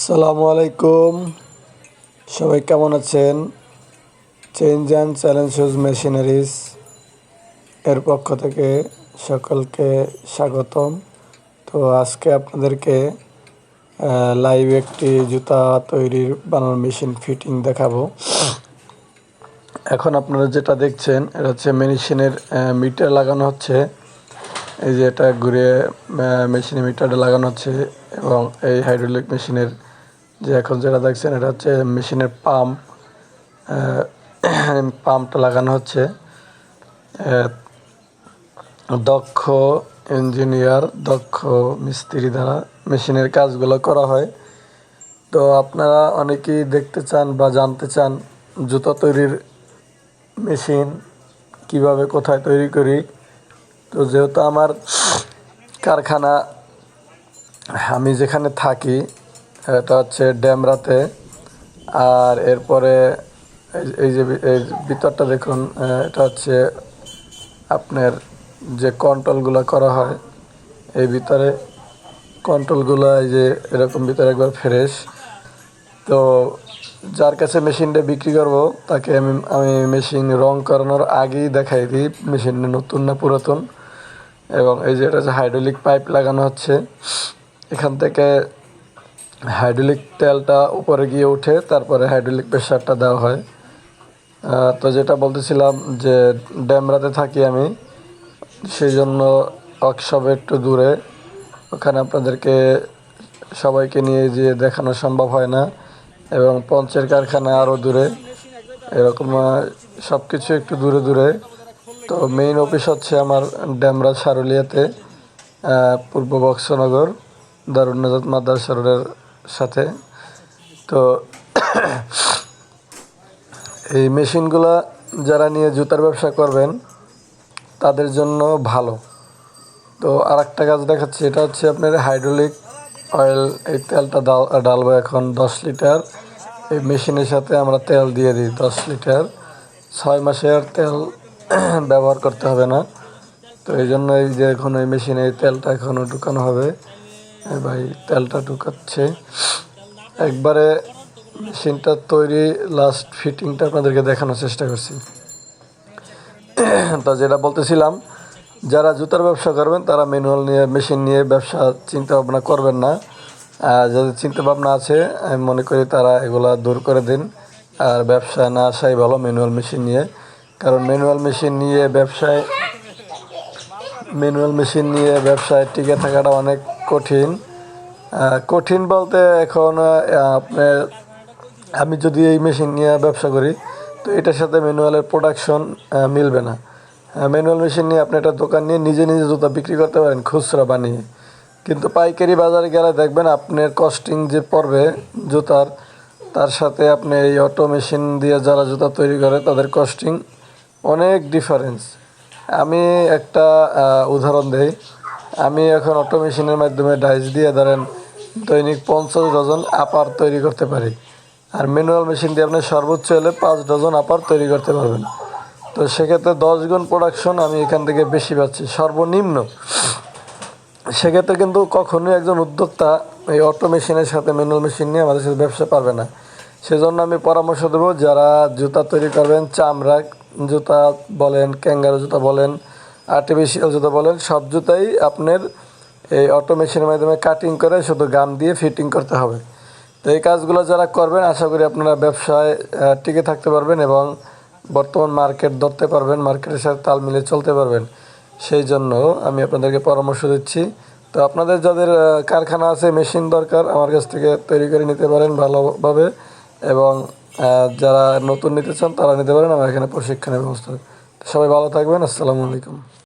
সালামু আলাইকুম। সবাই কেমন আছেন? চেঞ্জ অ্যান্ড চ্যালেঞ্জ মেশিনারিজ এর পক্ষ থেকে সকলকে স্বাগতম। তো আজকে আপনাদেরকে লাইভ একটি জুতা তৈরির বানানোর মেশিন ফিটিং দেখাবো। এখন আপনারা যেটা দেখছেন, এটা হচ্ছে মেশিনের মিটার লাগানো হচ্ছে। এই যে এটা ঘুরে মেশিনে মিটারটা লাগানো হচ্ছে এবং এই হাইড্রোলিক মেশিনের যে এখন যেটা দেখছেন এটা হচ্ছে মেশিনের পাম্প পাম্পটা লাগানো হচ্ছে। দক্ষ ইঞ্জিনিয়ার দক্ষ মিস্ত্রি দ্বারা মেশিনের কাজগুলো করা হয়। তো আপনারা অনেকেই দেখতে চান বা জানতে চান জুতা তৈরির মেশিন কীভাবে কোথায় তৈরি করি। তো যেহেতু আমার কারখানা, আমি যেখানে থাকি, এটা হচ্ছে ড্যামরাতে আর এরপরে এই যে, এই ভিতরটা দেখুন এটা হচ্ছে আপনার যে কন্ট্রোলগুলো করা হয়, এই ভিতরে কন্ট্রোলগুলো এই যে, এরকম ভিতরে একবার ফ্রেশ তো যার কাছে মেশিনটা বিক্রি করব, তাকে আমি আমি মেশিন রং করানোর আগেই দেখাই দিই মেশিনটা নতুন না পুরাতন। এবং এই যে এটা হচ্ছে হাইড্রোলিক পাইপ লাগানো হচ্ছে, এখান থেকে হাইড্রোলিক তেলটা উপরে গিয়ে উঠে তারপরে হাইড্রোলিক প্রেশারটা দেওয়া হয়। তো যেটা বলতেছিলাম যে ড্যামরাতে থাকি আমি সেই জন্য ওয়ার্কশপে একটু দূরে। ওখানে আপনাদেরকে সবাইকে নিয়ে যে দেখানো সম্ভব হয় না এবং পঞ্চের কারখানা আরও দূরে। এরকম সব কিছু একটু দূরে দূরে। তো মেইন অফিস হচ্ছে আমার ড্যামরা সারুলিয়াতে পূর্ব বক্সনগর, দারুণ নাজাদ মাদ্রাসা রোডের সাথে। তো এই মেশিনগুলা যারা নিয়ে জুতার ব্যবসা করবেন, তাদের জন্য ভালো। তো আর একটা কাজ দেখাচ্ছি, এটা হচ্ছে আপনার হাইড্রোলিক অয়েল এই তেলটা ডালবো এখন দশ লিটার। এই মেশিনের সাথে আমরা তেল দিয়ে দিই দশ লিটার। ছয় মাসের তেল ব্যবহার করতে হবে না। তো এই জন্য এই যে এখন এই মেশিনে তেলটা এখনও ঢুকানো হবে। ভাই তেলটা ঢুকাচ্ছে। একবারে মেশিনটা তৈরি লাস্ট ফিটিংটা আপনাদেরকে দেখানোর চেষ্টা করছি। তা যেটা বলতেছিলাম, যারা জুতার ব্যবসা করবেন, তারা ম্যানুয়াল নিয়ে মেশিন নিয়ে ব্যবসা চিন্তা ভাবনা করবেন না। আর যাদের চিন্তা ভাবনা আছে, আমি মনে করি তারা এগুলা দূর করে দিন। আর ব্যবসায় না আসাই ভালো ম্যানুয়াল মেশিন নিয়ে। কারণ ম্যানুয়াল মেশিন নিয়ে ব্যবসায় ম্যানুয়াল মেশিন নিয়ে ব্যবসায় টিকে থাকাটা অনেক কঠিন। কঠিন বলতে এখন আপনার আমি যদি এই মেশিন নিয়ে ব্যবসা করি, তো এটার সাথে ম্যানুয়ালের প্রোডাকশন মিলবে না। ম্যানুয়াল মেশিন নিয়ে আপনি একটা দোকান নিয়ে নিজে নিজে জুতা বিক্রি করতে পারেন, খুচরা বানিয়ে। কিন্তু পাইকারি বাজারে গেলে দেখবেন আপনার কস্টিং যে পড়বে জুতার, তার সাথে আপনি এই অটো মেশিন দিয়ে যারা জুতা তৈরি করে, তাদের কস্টিং অনেক ডিফারেন্স আমি একটা উদাহরণ দেই। আমি এখন অটো মেশিনের মাধ্যমে ডাইস দিয়ে ধরেন দৈনিক পঞ্চাশ ডজন আপার তৈরি করতে পারি। আর ম্যানুয়াল মেশিন দিয়ে আপনি সর্বোচ্চ হলে পাঁচ ডজন আপার তৈরি করতে পারবেন। তো সেক্ষেত্রে দশ গুণ প্রোডাকশন আমি এখান থেকে বেশি পাচ্ছি, সর্বনিম্ন। সেক্ষেত্রে কিন্তু কখনোই একজন উদ্যোক্তা এই অটো মেশিনের সাথে ম্যানুয়াল মেশিন নিয়ে আমাদের সাথে ব্যবসা পারবে না। সেজন্য আমি পরামর্শ দেবো, যারা জুতা তৈরি করবেন, চামড়া জুতা বলেন, ক্যাঙ্গারো জুতা বলেন আর্টিফিশিয়াল জুতা বলেন, সব জুতাই আপনার এই অটো মেশিনের মাধ্যমে কাটিং করে শুধু গাম দিয়ে ফিটিং করতে হবে। তো এই কাজগুলো যারা করবেন, আশা করি আপনারা ব্যবসায় টিকে থাকতে পারবেন এবং বর্তমান মার্কেট ধরতে পারবেন মার্কেটের সাথে তাল মিলে চলতে পারবেন। সেই জন্য আমি আপনাদেরকে পরামর্শ দিচ্ছি। তো আপনাদের যাদের কারখানা আছে মেশিন দরকার, আমার কাছ থেকে তৈরি করে নিতে পারেন ভালোভাবে এবং যারা নতুন নিতে চান তারা নিতে পারেন, আমার এখানে প্রশিক্ষণের ব্যবস্থা সবাই ভালো থাকবেন, আসসালামু আলাইকুম।